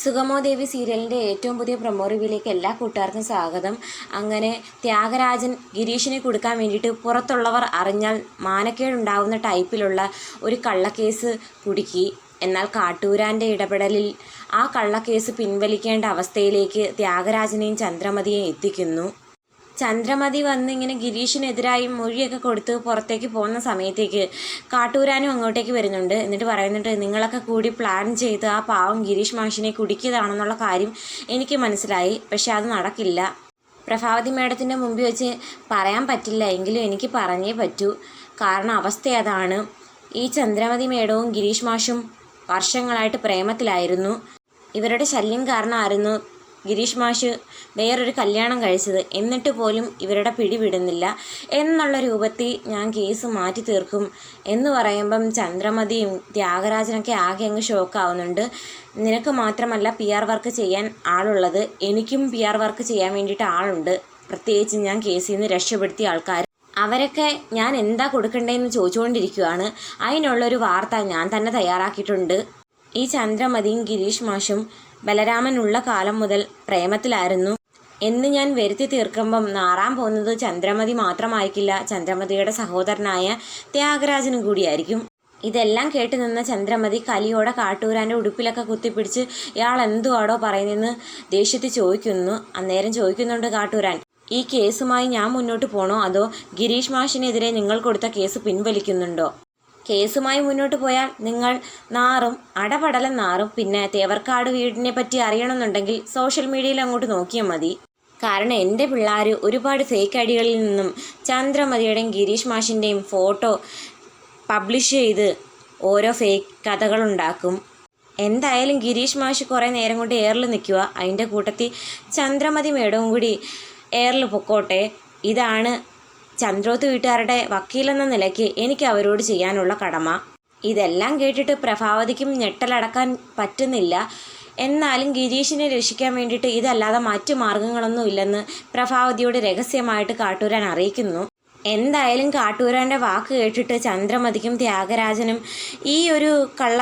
സുഗമോ ദേവി സീരിയലിന്റെ ഏറ്റവും പുതിയ പ്രൊമോ റിവ്യൂലേക്ക് എല്ലാ കൂട്ടുകാർക്കും സ്വാഗതം. അങ്ങനെ ത്യാഗരാജൻ ഗിരീഷിനെ കൊടുക്കാൻ വേണ്ടിയിട്ട് പുറത്തുള്ളവർ അറിഞ്ഞാൽ മാനക്കേടുണ്ടാവുന്ന ടൈപ്പിലുള്ള ഒരു കള്ളക്കേസ് കുടുക്കി. എന്നാൽ കാട്ടൂരാന്റെ ഇടപെടലിൽ ആ കള്ളക്കേസ് പിൻവലിക്കേണ്ട അവസ്ഥയിലേക്ക് ത്യാഗരാജനെയും ചന്ദ്രമതിയെയും എത്തിക്കുന്നു. ചന്ദ്രമതി വന്ന് ഇങ്ങനെ ഗിരീഷിനെതിരായി മൊഴിയൊക്കെ കൊടുത്ത് പുറത്തേക്ക് പോകുന്ന സമയത്തേക്ക് കാട്ടൂരാനും അങ്ങോട്ടേക്ക് വരുന്നുണ്ട്. എന്നിട്ട് പറയുന്നുണ്ട് നിങ്ങളൊക്കെ കൂടി പ്ലാൻ ചെയ്ത് ആ പാവം ഗിരീഷ് മാഷിനെ കുടിക്കിയതാണെന്നുള്ള കാര്യം എനിക്ക് മനസ്സിലായി. പക്ഷെ അത് നടക്കില്ല. പ്രഭാവതി മേഡത്തിന്റെ മുമ്പിൽ വെച്ച് പറയാൻ പറ്റില്ല. എങ്കിലും എനിക്ക് പറഞ്ഞേ പറ്റൂ. കാരണം അവസ്ഥ അതാണ്. ഈ ചന്ദ്രമതി മേഡവും ഗിരീഷ് മാഷും വർഷങ്ങളായിട്ട് പ്രേമത്തിലായിരുന്നു. ഇവരുടെ ശല്യം കാരണമായിരുന്നു. ഗിരീഷ് മാഷ് വേറൊരു കല്യാണം കഴിച്ചത് എന്നിട്ട് പോലും ഇവരുടെ പിടിവിടുന്നില്ല എന്നുള്ള രൂപത്തിൽ ഞാൻ കേസ് മാറ്റി തീർക്കും എന്ന് പറയുമ്പം ചന്ദ്രമതിയും ത്യാഗരാജനൊക്കെ ആകെ അങ്ങ് ഷോക്കാവുന്നുണ്ട് നിനക്ക് മാത്രമല്ല പി ആർ വർക്ക് ചെയ്യാൻ ആളുള്ളത്. എനിക്കും പി ആർ വർക്ക് ചെയ്യാൻ വേണ്ടിയിട്ട് ആളുണ്ട്. പ്രത്യേകിച്ച് ഞാൻ കേസിൽ നിന്ന് രക്ഷപ്പെടുത്തിയ ആൾക്കാർ അവരൊക്കെ ഞാൻ എന്താ കൊടുക്കണ്ടേന്ന് ചോദിച്ചുകൊണ്ടിരിക്കുകയാണ് അതിനുള്ളൊരു വാർത്ത ഞാൻ തന്നെ തയ്യാറാക്കിയിട്ടുണ്ട്. ഈ ചന്ദ്രമതിയും ഗിരീഷ് മാഷും ബലരാമനുള്ള കാലം മുതൽ പ്രേമത്തിലായിരുന്നു. എന്ന് ഞാൻ വരുത്തി തീർക്കുമ്പം നാറാൻ പോകുന്നത് ചന്ദ്രമതി മാത്രമായിരിക്കില്ല. ചന്ദ്രമതിയുടെ സഹോദരനായ ത്യാഗരാജനും കൂടിയായിരിക്കും. ഇതെല്ലാം കേട്ട് നിന്ന ചന്ദ്രമതി കലിയോടെ കാട്ടൂരാന്റെ ഉടുപ്പിലൊക്കെ കുത്തിപ്പിടിച്ച് ഇയാൾ എന്തുവാടോ പറയുന്നതെന്ന് ദേഷ്യത്തിൽ ചോദിക്കുന്നു. അന്നേരം ചോദിക്കുന്നുണ്ട് കാട്ടൂരാൻ ഈ കേസുമായി ഞാൻ മുന്നോട്ട് പോണോ? അതോ ഗിരീഷ് മാഷിനെതിരെ നിങ്ങൾ കൊടുത്ത കേസ് പിൻവലിക്കുന്നുണ്ടോ? കേസുമായി മുന്നോട്ട് പോയാൽ നിങ്ങൾ നാറും അടപടലം നാറും. പിന്നെ തേവർക്കാട് വീടിനെ പറ്റി അറിയണമെന്നുണ്ടെങ്കിൽ സോഷ്യൽ മീഡിയയിൽ അങ്ങോട്ട് നോക്കിയാൽ മതി. കാരണം എന്റെ പിള്ളേർ ഒരുപാട് ഫേക്ക് ഐഡികളിൽ നിന്നും ചന്ദ്രമതിയുടെയും ഗിരീഷ് മാഷിന്റെയും ഫോട്ടോ പബ്ലിഷ് ചെയ്ത് ഓരോ ഫേക്ക് കഥകളുണ്ടാക്കും. എന്തായാലും ഗിരീഷ് മാഷ് കുറേ നേരം കൊണ്ട് എയറിൽ നിൽക്കുക. അതിന്റെ കൂട്ടത്തിൽ ചന്ദ്രമതി മേഡവും കൂടി എയറിൽ പൊക്കോട്ടെ. ഇതാണ് ചന്ദ്രോത്ത് വീട്ടുകാരുടെ വക്കീലെന്ന നിലയ്ക്ക് എനിക്ക് അവരോട് ചെയ്യാനുള്ള കടമ. ഇതെല്ലാം കേട്ടിട്ട് പ്രഭാവതിക്കും ഞെട്ടലടക്കാൻ പറ്റുന്നില്ല. എന്നാലും ഗിരീഷിനെ രക്ഷിക്കാൻ വേണ്ടിയിട്ട് ഇതല്ലാതെ മറ്റു മാർഗങ്ങളൊന്നും ഇല്ലെന്ന് പ്രഭാവതിയോട് രഹസ്യമായിട്ട് കാട്ടൂരാൻ അറിയിക്കുന്നു. എന്തായാലും കാട്ടൂരാന്റെ വാക്ക് കേട്ടിട്ട് ചന്ദ്രമതിക്കും ത്യാഗരാജനും ഈ ഒരു കള്ള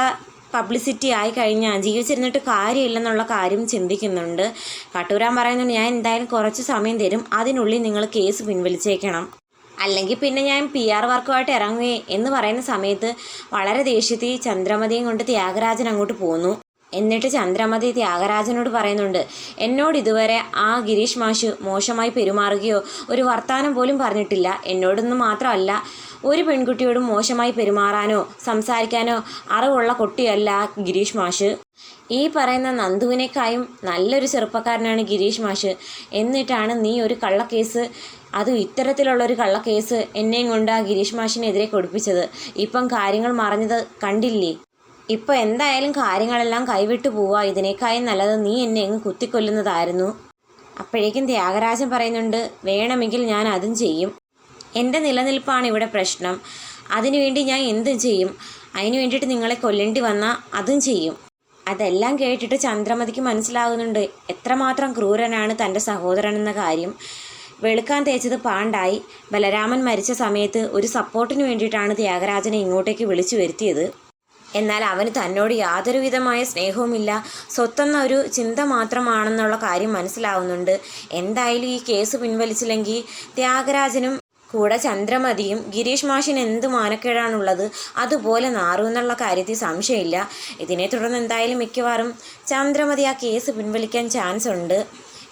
പബ്ലിസിറ്റി ആയി കഴിഞ്ഞാൽ ജീവിച്ചിരുന്നിട്ട് കാര്യമില്ലെന്നുള്ള കാര്യം ചിന്തിക്കുന്നുണ്ട്. കാട്ടൂരാൻ പറയുന്നുണ്ട് ഞാൻ എന്തായാലും കുറച്ച് സമയം തരും. അതിനുള്ളിൽ നിങ്ങൾ കേസ് പിൻവലിച്ചേക്കണം. അല്ലെങ്കിൽ പിന്നെ ഞാൻ പി ആർ വർക്കുമായിട്ട് ഇറങ്ങുകയെ എന്ന് പറയുന്ന സമയത്ത് വളരെ ദേഷ്യത്തിൽ ചന്ദ്രമതിയും കൊണ്ട് ത്യാഗരാജൻ അങ്ങോട്ട് പോന്നു. എന്നിട്ട് ചന്ദ്രമതി ത്യാഗരാജനോട് പറയുന്നുണ്ട് എന്നോട് ഇതുവരെ ആ ഗിരീഷ് മാഷ് മോശമായി പെരുമാറുകയോ ഒരു വർത്തമാനം പോലും പറഞ്ഞിട്ടില്ല. എന്നോടൊന്നും മാത്രമല്ല ഒരു പെൺകുട്ടിയോടും മോശമായി പെരുമാറാനോ സംസാരിക്കാനോ അറിവുള്ള കുട്ടിയല്ല ഗിരീഷ് മാഷ്. ഈ പറയുന്ന നന്ദുവിനേക്കായും നല്ലൊരു ചെറുപ്പക്കാരനാണ് ഗിരീഷ് മാഷ്. എന്നിട്ടാണ് നീ ഒരു കള്ളക്കേസ് അതും ഇത്തരത്തിലുള്ളൊരു കള്ളക്കേസ് എന്നെയും കൊണ്ട് ആ ഗിരീഷ് മാഷിനെതിരെ കൊടുപ്പിച്ചത്. ഇപ്പം കാര്യങ്ങൾ മറഞ്ഞത് കണ്ടില്ലേ? ഇപ്പോൾ എന്തായാലും കാര്യങ്ങളെല്ലാം കൈവിട്ടു പോവാ. ഇതിനേക്കായും നല്ലത് നീ എന്നെ അങ്ങ് കുത്തിക്കൊല്ലുന്നതായിരുന്നു. അപ്പോഴേക്കും ത്യാഗരാജൻ പറയുന്നുണ്ട് വേണമെങ്കിൽ ഞാൻ അതും ചെയ്യും. എന്റെ നിലനിൽപ്പാണ് ഇവിടെ പ്രശ്നം. അതിനുവേണ്ടി ഞാൻ എന്തും ചെയ്യും. അതിനു വേണ്ടിയിട്ട് നിങ്ങളെ കൊല്ലേണ്ടി വന്നാൽ അതും ചെയ്യും. അതെല്ലാം കേട്ടിട്ട് ചന്ദ്രമതിക്ക് മനസ്സിലാകുന്നുണ്ട് എത്രമാത്രം ക്രൂരനാണ് തന്റെ സഹോദരൻ എന്ന കാര്യം. വെളുക്കാൻ തേച്ചത് പാണ്ടായി. ബലരാമൻ മരിച്ച സമയത്ത് ഒരു സപ്പോർട്ടിന് വേണ്ടിയിട്ടാണ് ത്യാഗരാജനെ ഇങ്ങോട്ടേക്ക് വിളിച്ചു വരുത്തിയത്. എന്നാൽ അവന് തന്നോട് യാതൊരുവിധമായ സ്നേഹവുമില്ല. സ്വത്തെന്ന ഒരു ചിന്ത മാത്രമാണെന്നുള്ള കാര്യം മനസ്സിലാവുന്നുണ്ട്. എന്തായാലും ഈ കേസ് പിൻവലിച്ചില്ലെങ്കിൽ ത്യാഗരാജനും കൂടെ ചന്ദ്രമതിയും ഗിരീഷ് മാഷിന് എന്ത് മാനക്കേടാണുള്ളത്? അതുപോലെ നാറു എന്നുള്ള കാര്യത്തിൽ സംശയമില്ല. ഇതിനെ തുടർന്ന് എന്തായാലും മിക്കവാറും ചന്ദ്രമതി ആ കേസ് പിൻവലിക്കാൻ ചാൻസ് ഉണ്ട്.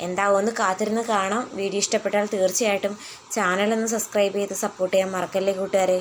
എന്താവുമെന്ന് കാത്തിരുന്ന് കാണാം. വീഡിയോ ഇഷ്ടപ്പെട്ടാൽ തീർച്ചയായിട്ടും ചാനലൊന്ന് സബ്സ്ക്രൈബ് ചെയ്ത് സപ്പോർട്ട് ചെയ്യാൻ മറക്കല്ലേ കൂട്ടുകാരെ?